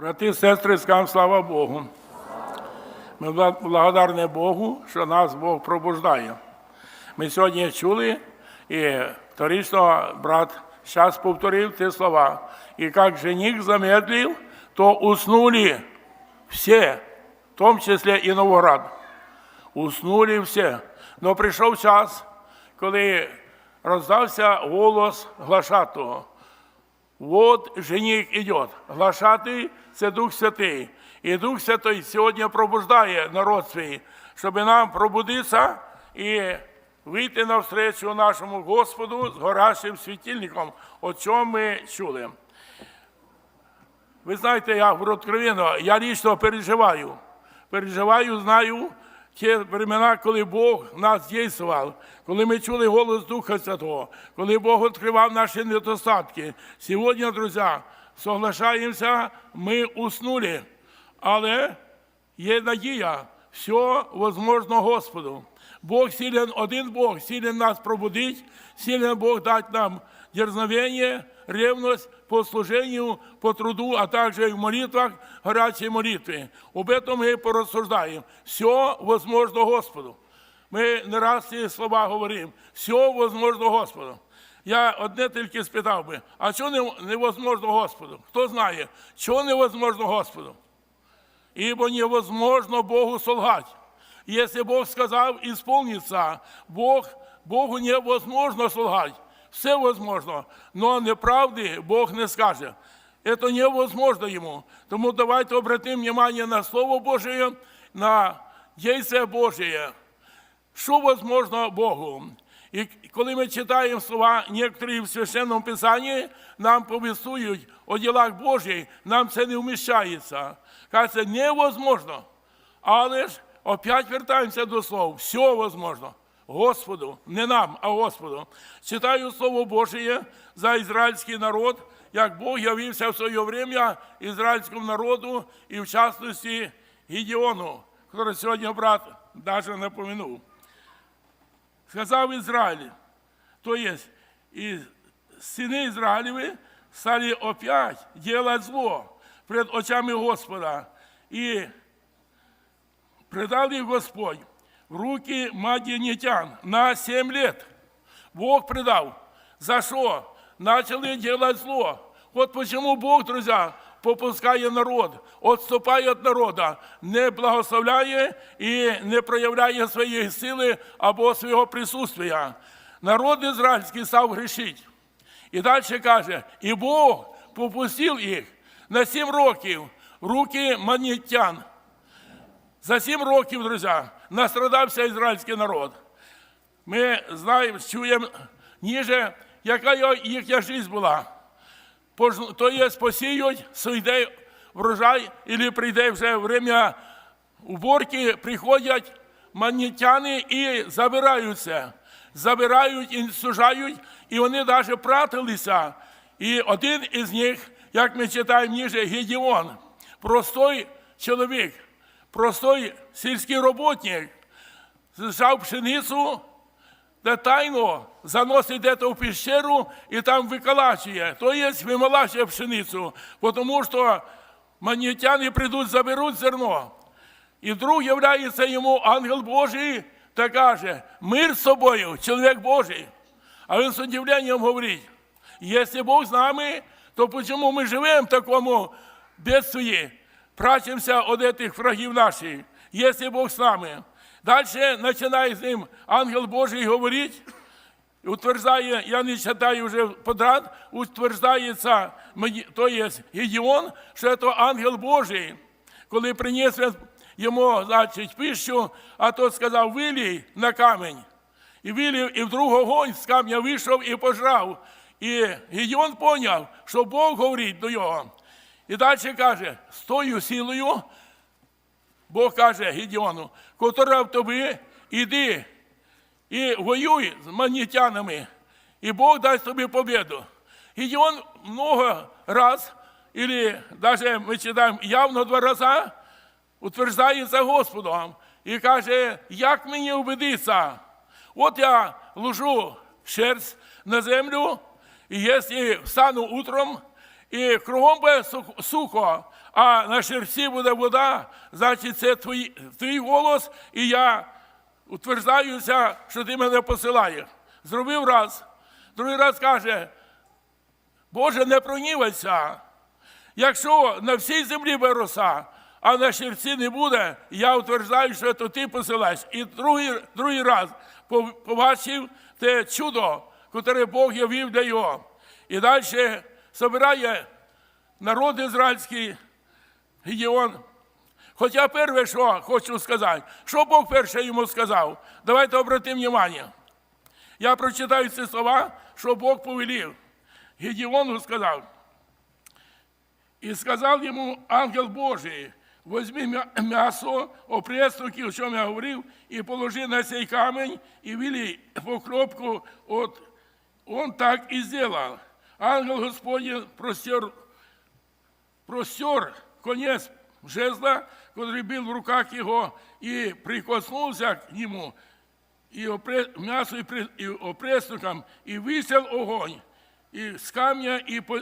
Брати і сестри, скажемо слава Богу. Ми бла- благодарні Богу, що нас Бог пробуждає. Ми сьогодні чули, і вторично брат зараз повторив ті слова. І як жених замедлив, то уснули все, в тому числі і Новоград. Уснули все. Но прийшов час, коли роздався голос глашатого. Вот жених идет. Глашатий – це Дух Святий. І Дух Святий сьогодні пробуждає народ свій, щоб нам пробудитися і вийти навстречу нашому Господу з горящим світильником, о чому ми чули. Ви знаєте, я откровенно, я лично переживаю. Переживаю, знаю ті времена, коли Бог нас дійствував, коли ми чули голос Духа Святого, коли Бог відкривав наші недостатки. Сьогодні, друзі, соглашаємося, ми уснули, але є надія, все возможно Господу. Бог силен, один Бог, силен нас пробудить, силен Бог дать нам дерзновение, ревность по служению, по труду, а также и в молитвах, горячей молитве. Об этом мы порассуждаем. Все возможно Господу. Ми не раз ці слова говоримо. Все возможно Господу. Я одне тільки спитав би, а що не- невозможно Господу? Хто знає, що невозможно Господу? Ибо невозможно Богу солгать. Если Бог сказал, исполнится. Бог, Богу невозможно солгать. Все возможно, но неправды Бог не скаже. Это невозможно ему. Тому давайте обратим внимание на Слово Божие, на действие Божие. Що возможно Богу? І коли ми читаємо слова некоторі в Священному Писанні, нам повістують о ділах Божих, нам це не вміщається. Каже, невозможно. Але ж опять вертаємося до слов. Все возможно. Господу, не нам, а Господу. Читаю Слово Божє за ізраїльський народ, як Бог явився в своє время ізраїльському народу і в частності Гідіону, який сьогодні брат навіть напомянув сказав Израиль, то есть и сыны Израилевы стали опять делать зло пред очами Господа. И предал их Господь руки мадианитян на семь лет. Бог предал. За что? Начали делать зло. Вот почему Бог, друзья, попускає народ, відступає від народа, не благословляє і не проявляє своєї сили або свого присутствия. Народ ізраїльський став грішити. І далі каже, і Бог попустив їх на сім років руки манітян. За сім років, друзі, настрадався ізраїльський народ. Ми знаємо, чуємо ніже, яка їхня життя була. То є посіють, сойде врожай, і прийде вже время уборки, приходять манітяни і забираються. Забирають і сужають, і вони навіть пратилися. І один із них, як ми читаємо ніже, Гедіон, простой чоловік, простой сільський роботник, зжав пшеницю, де тайно заносить десь в пещеру і там виколачує. То є вимолачує пшеницю, тому що манітяни прийдуть, заберуть зерно. І вдруг являється йому ангел Божий та каже, мир з собою, чоловік Божий. А він з удивленням говорить, якщо Бог з нами, то чому ми живемо в такому бедстві, прачемося від цих врагів наших, якщо Бог з нами. Далі починає з ним ангел Божий говорити, утверждає, я не читаю вже подряд, утверждається, то є Гедеон, що це ангел Божий, коли приніс йому, значить, пищу, а тот сказав, вилій на камінь. І вилів, і вдруг огонь з камня вийшов і пожрав. І Гедеон поняв, що Бог говорить до нього. І далі каже, з тою силою, Бог каже Гедеону, котра в тобі, іди і воюй з манітянами, і Бог дасть тобі победу. Гедеон много раз, или даже ми читаємо явно два рази, утверждається Господом і каже, як мені убедитися? От я ложу шерсть на землю, і якщо встану утром, і кругом буде сухо, а на шерсті буде вода, значить це твій, твій голос, і я утверждаюся, що ти мене посилаєш. Зробив раз, другий раз каже, Боже, не пронівайся. Якщо на всій землі буде роса, а на шерсті не буде, я утверждаю, що то ти посилаєш. І другий, другий раз побачив те чудо, яке Бог явив для його. І далі збирає народ ізраїльський, Гедеон. Хоча перше, що хочу сказати, що Бог перше йому сказав, давайте обратимо увагу. Я прочитаю ці слова, що Бог повелів. Гедеону сказав, і сказав йому ангел Божий, возьми м'я- м'ясо, опреснуки, о чому я говорив, і положи на цей камень, і вилій покропку, от он так і зробив. Ангел Господень простер, простер конець жезла, який був в руках його, і прикоснувся к нему, і опре, м'ясо і, і висел огонь, і з камня і по,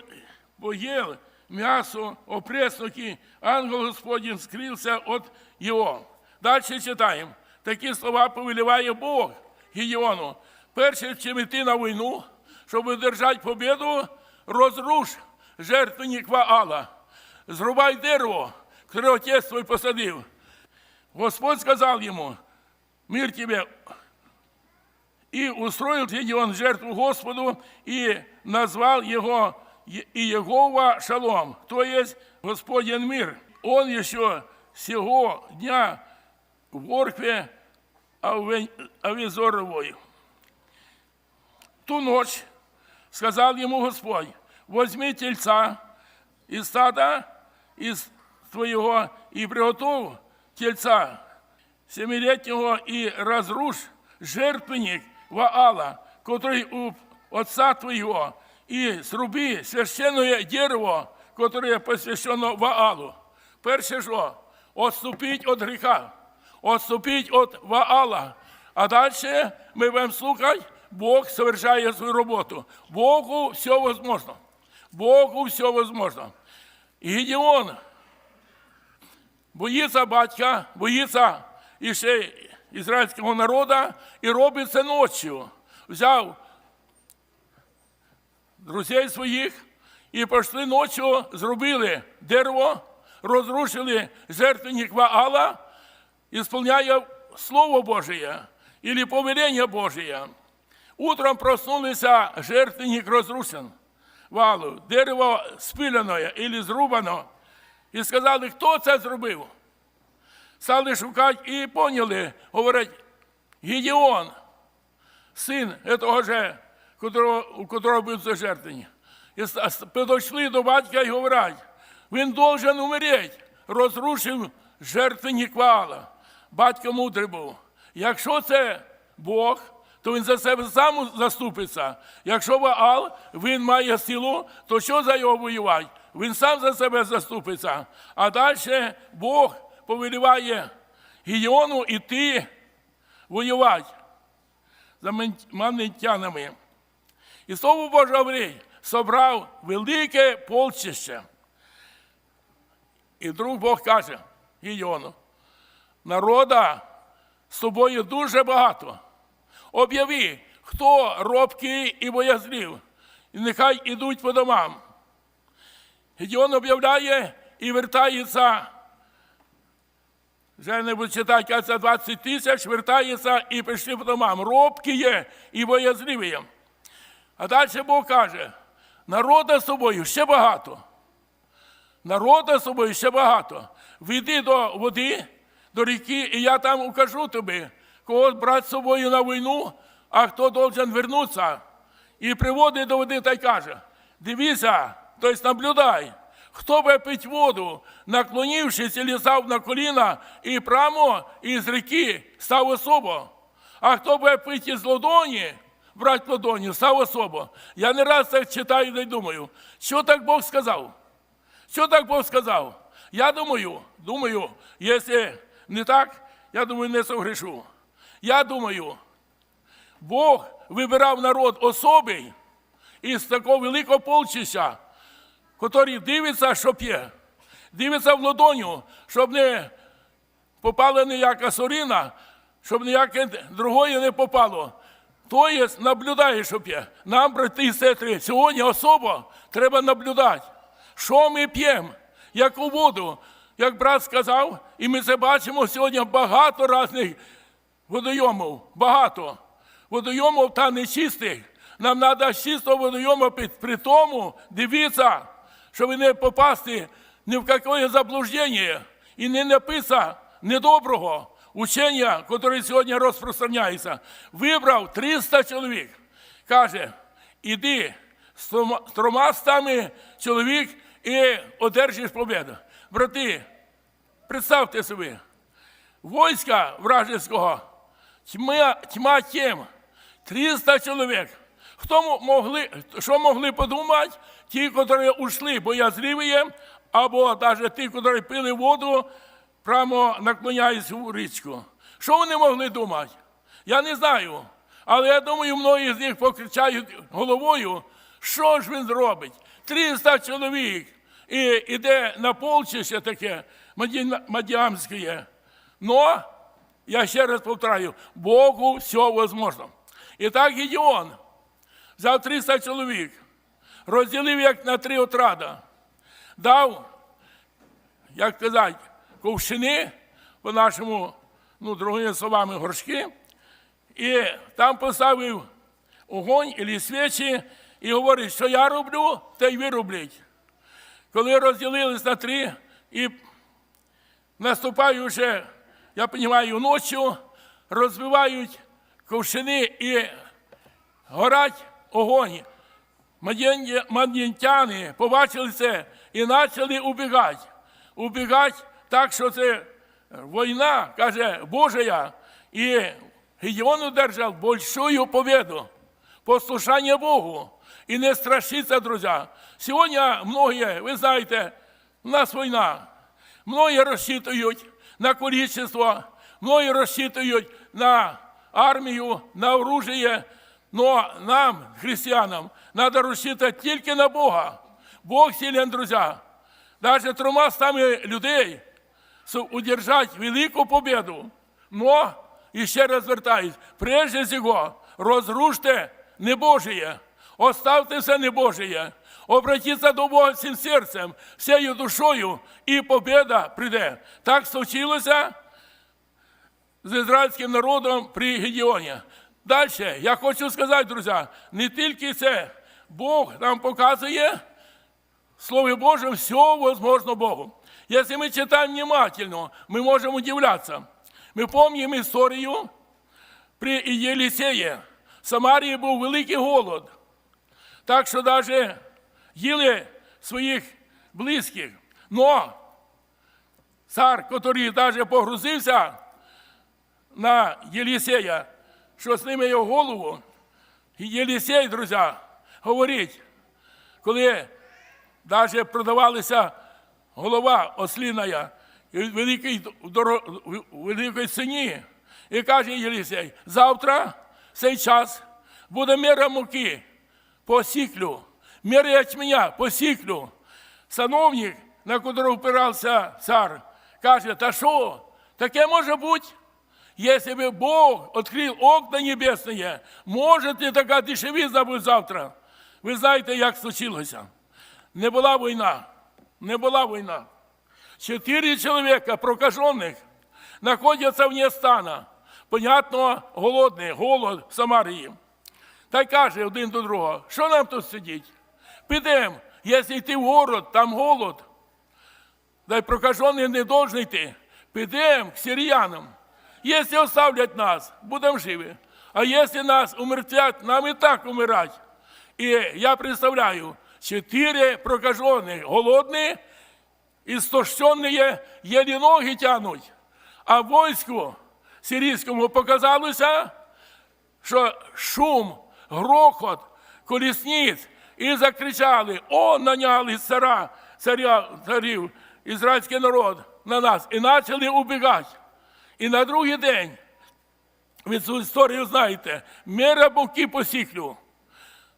поїл м'ясо, опреснуки, ангел Господень скрився від його. Далі читаємо. Такі слова повеліває Бог Гедеону. Перше, чим йти на війну, щоб одержати победу, розруш жертвенник Ваала. Зрубай дерево, яке отець твій посадив. Господь сказав йому, мир тебе, и устроил Гедеон жертву Господу и назвал его Иегова Шалом, то есть Господен мир. Он еще сего дня в Орхве Аве- Авизоровой. Ту ночь сказал ему Господь, возьми тельца из стада, из твоего, и приготовь тельца семилетнего и разрушь жертвенник Ваала, который у отца твоего, и сруби священное дерево, которое посвящено Ваалу. Перше що? Отступить від гріха, отступить від Ваала. А далі ми будемо слухати, Бог совершає свою роботу. Богу все возможно. Богу все возможно. І Гедеон боїться батька, боїться і ще ізраїльського народу і робить це ночі. Взяв друзей своїх і пішли ночі, зробили дерево, розрушили жертвенник Ваала, ісполняє Слово Божие или повеление Божие. Утром проснулися, жертвенник розрушен. Валу, дерево спилене или зрубано. І сказали, хто це зробив? Стали шукати і поняли, говорять, Гедеон, син того же, у котрого був зажертвені. І с- с- підійшли до батька і говорять, він должен умереть, розрушив жертвенник Ваала. Батько мудрий був. Якщо це Бог, то він за себе сам заступиться. Якщо Ваал, він має силу, то що за його воювати? Він сам за себе заступиться. А далі Бог повеліває Гідеону іти воювати за мен- І слово Боже говорить, собрав велике полчище. І друг Бог каже Гідеону, народа з тобою дуже багато. Об'яви, хто робкий і боязлив, і нехай ідуть по домам. Гедеон об'являє і вертається. Вже не буду читати, кажеться, 20 тисяч, вертається і пішли по домам. Робкі є і боязливі. є. А далі Бог каже, народа з собою ще багато. Народа з собою ще багато. Війди до води, до ріки, і я там укажу тобі, кого брати з собою на війну, а хто должен вернутися. І приводить до води та й каже: дивися, тобто наблюдай, хто би пить воду, наклонившись і лізав на коліна, і прямо із ріки став особо. А хто би пить із ладоні, брать ладоні, став особо. Я не раз так читаю і думаю, що так Бог сказав? Що так Бог сказав? Я думаю, думаю, якщо не так, я думаю, не согрешу. Я думаю, Бог вибирав народ особий із такого великого полчища, який дивиться, що п'є, дивиться в ладоню, щоб не попала ніяка сорина, щоб ніяке другое не попало. То є наблюдає, що п'є. Нам, брати і сестри, сьогодні особо треба наблюдати, що ми п'ємо, яку воду. Як брат сказав, і ми це бачимо сьогодні багато різних водойомів, багато водойомів та нечистих. Нам треба з чистого водойому при тому дивитися, щоб не попасти ні в яке заблуждення і не написа недоброго учення, яке сьогодні розпространяється. Вибрав 300 чоловік. Каже, іди з трьома стами чоловік і одержиш победу. Брати, представте собі, войска вражеского, тьма, тьма тем, 300 чоловік. Хто могли, що могли подумати? Ті, які ушли боязливі, або навіть ті, які пили воду, прямо наклоняюсь у річку. Що вони могли думати? Я не знаю. Але я думаю, многі з них покричають головою, що ж він зробить? 300 чоловік. І йде на полчище таке маді- мадіамське. Но, я ще раз повторяю, Богу все возможно. І так Гедеон взяв 300 чоловік, розділив як на три отрада, дав, як казати, ковшини, по-нашому, ну, другими словами, горшки, і там поставив огонь і свічі, і говорить, що я роблю, те й ви робіть. Коли розділились на три, і наступає вже, я розумію, ночі, розбивають ковшини і горять огонь. Мад'ян- Мад'янтяни побачили це і почали убігати. Убігати так, що це війна, каже, Божия. І Гедеон одержав большую победу. Послушання Богу. І не страшиться, друзі. Сьогодні многі, ви знаєте, у нас війна. Многі розчитують на количество, многі розчитують на армію, на оружие. Но нам, християнам, треба розчитувати тільки на Бога. Бог силен, друзі. Навіть трьома стами людей удержать велику победу. Но, і ще раз звертаюсь, прежде всього, розруште небожие, оставте все небожие, обратіться до Бога всім серцем, всією душою, і победа прийде. Так случилося з ізраїльським народом при Гедеоні. Далі, я хочу сказати, друзі, не тільки це, Бог нам показує, Слове Божьем все возможно Богу. Если мы читаем внимательно, мы можем удивляться. Мы помним историю при Єлісеї. В Самарії був великий голод. Так що навіть їли своїх близьких. Но цар, який навіть погрузився на Єлісея, що зніме його голову, Єлісей, друзі, говорить, коли навіть продавалася голова осліная і в великій, великій ціні. І каже Єлісей, завтра в цей час буде міра муки по сіклю, міра ячменя по сіклю. Сановник, на якого опирався цар, каже, та що, таке може бути? Если бы Бог открыл окна небесные, может ли така дешевизна буде завтра? Ви знаєте, як случилося? Не була війна. Не була війна. Чотири чоловіка прокажених знаходяться вне стана. Понятно, голодний, голод в Самарії. Та й каже один до другого, що нам тут сидіть? Підемо, якщо йти в город, там голод. Да й прокажений не должен йти. Підемо к сиріянам. Якщо оставлять нас, будемо живі. А якщо нас умертвять, нам і так умирать. І я представляю, чотири прокажених, голодні, істощені, єлі ноги тянуть. А війську сирійському показалося, що шум, грохот, колісниць, і закричали: О, наняли цара, царя, царів, ізраїльський народ на нас, і почали убігати. І на другий день, ви цю історію знаєте, міра буки посіклю, сіклю.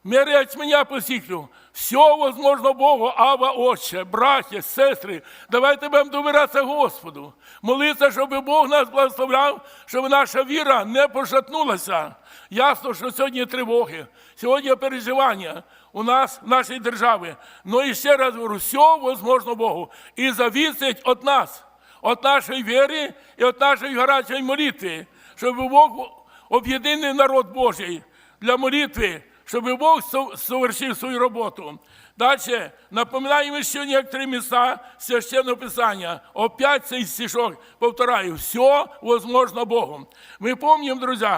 Мири ячменя посіклю. Все возможно Богу, Ава, Отче, браття, сестри. Давайте будемо довиратися Господу. Молитися, щоб Бог нас благословляв, щоб наша віра не пошатнулася. Ясно, що сьогодні тривоги, сьогодні переживання у нас, в нашій державі. Ну і ще раз говорю, все возможно Богу. І зависить від нас, від нашої віри і від нашої гарячої молитви, щоб Бог об'єднаний народ Божий для молитви, щоб Бог со- совершив свою роботу. Далі напоминаємо ще некоторі місця священного Писання. Опять цей стишок повторяю, все возможно Богом. Ми пам'ятаємо, друзі,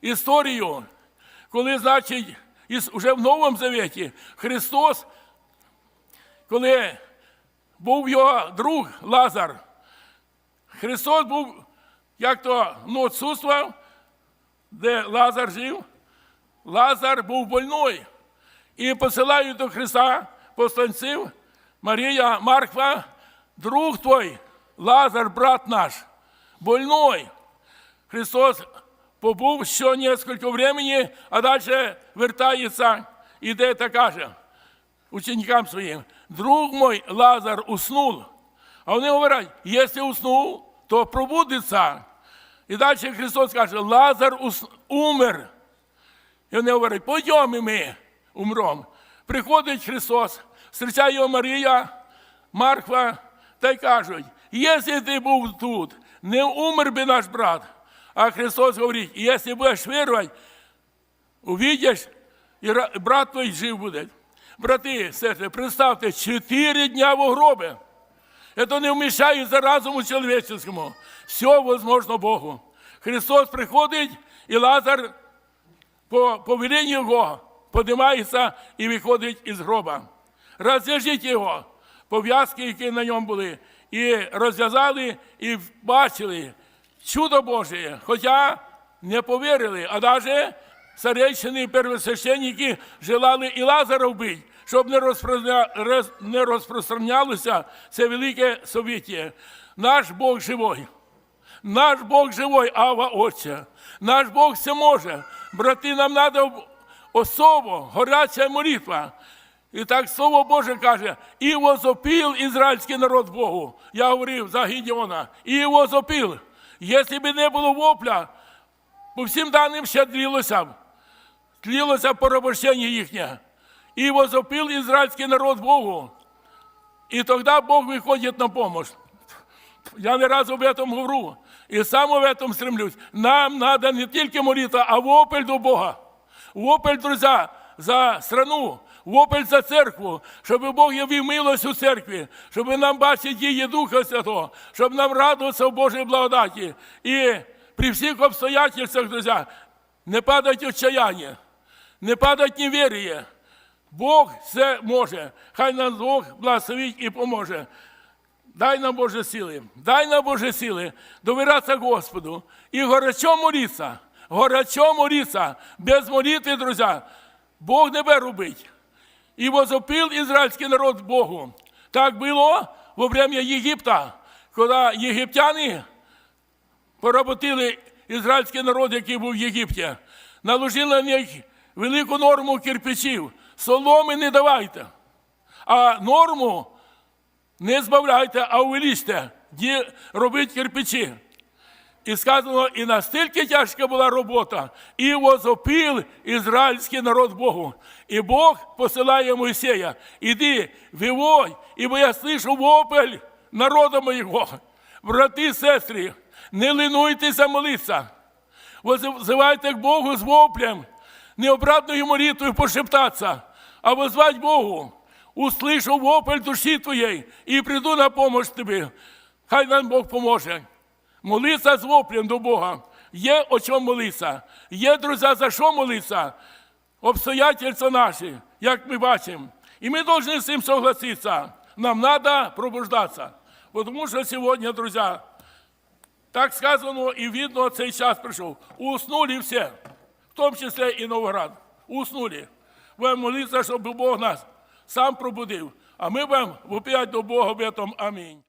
історію, коли, значить, вже в Новому Завіті Христос, коли був його друг Лазар, Христос був, як то ну, отсутствував, де Лазар жив, Лазар був больной. І посилають до Христа посланців Марія Марква, друг твой, Лазар, брат наш, больной. Христос побув ще несколько времени, а далі вертається, іде та каже ученикам своїм, друг мой Лазар уснув. А вони говорять, якщо уснув, то пробудеться. І далі Христос каже, Лазар умер. І вони говорять, пойдемо ми умром. Приходить Христос, зустрічає його Марія, Марква, та й кажуть, якщо ти був тут, не умер би наш брат. А Христос говорить, якщо будеш вірувати, увидиш, і брат твій жив буде. Брати, сестри, представте, чотири дня в гробі. Это не вмещается разуму человеческому. Все возможно Богу. Христос приходить, і Лазар по повеленню його подимається і виходить із гроба. Розв'яжіть його, пов'язки, які на ньому були, і розв'язали, і бачили чудо Боже, хоча не повірили, а навіть старейшини первосвященники желали і Лазара вбити, щоб не, розпространя... роз- не розпространялося це велике совіття. Наш Бог живой. Наш Бог живой, Ава Отче. Наш Бог все може. Брати, нам треба особо, горяча молитва. І так Слово Боже каже, і возопіл ізраїльський народ Богу. Я говорив за Гідіона. І возопіл. Якщо б не було вопля, по всім даним ще тлілося б. Порабощення їхнє. І возопіл ізраїльський народ Богу. І тоді Бог виходить на помощь. Я не раз об этом говорю. И сам об этом стремлюсь. Нам надо не тільки молитва, а вопль до Бога. Вопль, друзья, за страну, вопль за церкву, щоб Бог явив милость у церкві, щоб нам бачити дії Духа Святого, щоб нам радуватися в Божій благодаті. І при всіх обстоятельствах, друзья, не падать отчаяння, не падать невір'я. Бог все може. Хай нам Бог благословить і поможе. Дай нам Боже сили, дай нам Боже сили довиратися Господу і горячо молитися, горячо молитися, без молитви, друзі, Бог не буде робити. І возопил ізраїльський народ Богу. Так було во время Єгипта, коли єгиптяни поработили ізраїльський народ, який був в Єгипті, наложили на них велику норму кирпичів. Соломи не давайте, а норму не збавляйте, а увеличте, де робить кирпичі. І сказано, і настільки тяжка була робота, і возопил ізраїльський народ Богу. І Бог посилає Мойсея, іди, вивой, ібо я слышу вопль народу моєго. Брати, сестри, не линуйтеся молитися. Вызывайте к Богу з воплем, не обратною молитвою пошептаться, а возвать Богу. Услышу вопль душі твоєї і прийду на помощь тобі. Хай нам Бог поможе. Молитися з воплем до Бога. Є о чому молитися. Є, друзі, за що молитися. Обстоятельства наші, як ми бачимо. І ми повинні з цим согласитися. Нам треба пробуждатися. Тому що сьогодні, друзі, так сказано і видно, цей час прийшов. Уснули всі, в тому числі і Новоград. Уснули. Будемо молитися, щоб Бог нас сам пробудив. А ми будемо вопять до Бога в этом. Амінь.